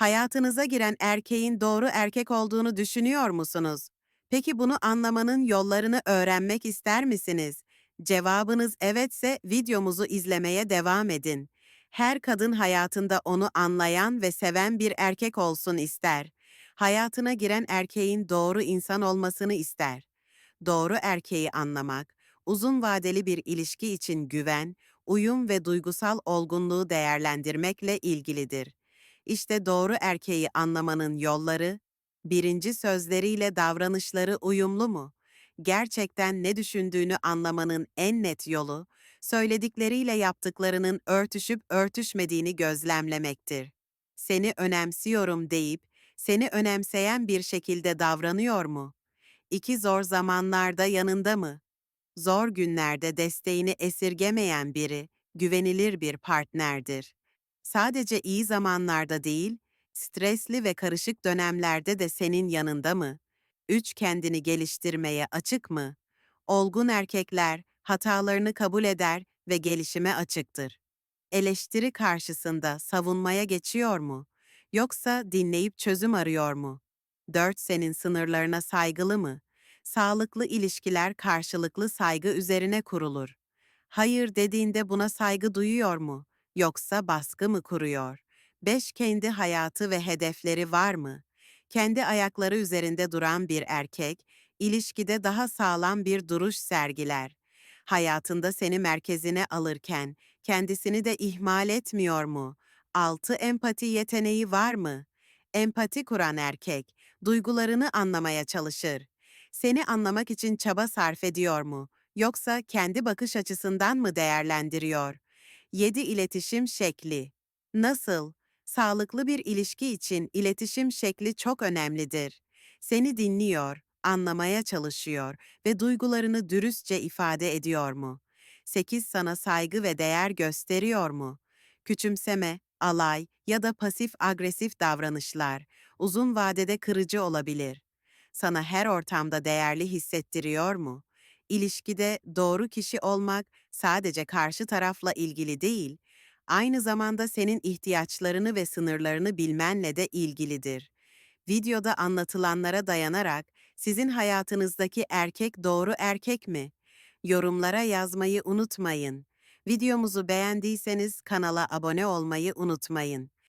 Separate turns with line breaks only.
Hayatınıza giren erkeğin doğru erkek olduğunu düşünüyor musunuz? Peki bunu anlamanın yollarını öğrenmek ister misiniz? Cevabınız evetse videomuzu izlemeye devam edin. Her kadın hayatında onu anlayan ve seven bir erkek olsun ister. Hayatına giren erkeğin doğru insan olmasını ister. Doğru erkeği anlamak, uzun vadeli bir ilişki için güven, uyum ve duygusal olgunluğu değerlendirmekle ilgilidir. İşte doğru erkeği anlamanın yolları, birinci sözleriyle davranışları uyumlu mu? Gerçekten ne düşündüğünü anlamanın en net yolu, söyledikleriyle yaptıklarının örtüşüp örtüşmediğini gözlemlemektir. Seni önemsiyorum deyip, seni önemseyen bir şekilde davranıyor mu? İki zor zamanlarda yanında mı? Zor günlerde desteğini esirgemeyen biri, güvenilir bir partnerdir. Sadece iyi zamanlarda değil, stresli ve karışık dönemlerde de senin yanında mı? 3. Kendini geliştirmeye açık mı? Olgun erkekler hatalarını kabul eder ve gelişime açıktır. Eleştiri karşısında savunmaya geçiyor mu? Yoksa dinleyip çözüm arıyor mu? 4. Senin sınırlarına saygılı mı? Sağlıklı ilişkiler karşılıklı saygı üzerine kurulur. Hayır dediğinde buna saygı duyuyor mu? Yoksa baskı mı kuruyor? 5. Kendi hayatı ve hedefleri var mı? Kendi ayakları üzerinde duran bir erkek, ilişkide daha sağlam bir duruş sergiler. Hayatında seni merkezine alırken kendisini de ihmal etmiyor mu? 6. Empati yeteneği var mı? Empati kuran erkek, duygularını anlamaya çalışır. Seni anlamak için çaba sarf ediyor mu? Yoksa kendi bakış açısından mı değerlendiriyor? 7. İletişim şekli. Nasıl? Sağlıklı bir ilişki için iletişim şekli çok önemlidir. Seni dinliyor, anlamaya çalışıyor ve duygularını dürüstçe ifade ediyor mu? 8. Sana saygı ve değer gösteriyor mu? Küçümseme, alay ya da pasif agresif davranışlar uzun vadede kırıcı olabilir. Sana her ortamda değerli hissettiriyor mu? İlişkide doğru kişi olmak sadece karşı tarafla ilgili değil, aynı zamanda senin ihtiyaçlarını ve sınırlarını bilmenle de ilgilidir. Videoda anlatılanlara dayanarak sizin hayatınızdaki erkek doğru erkek mi? Yorumlara yazmayı unutmayın. Videomuzu beğendiyseniz kanala abone olmayı unutmayın.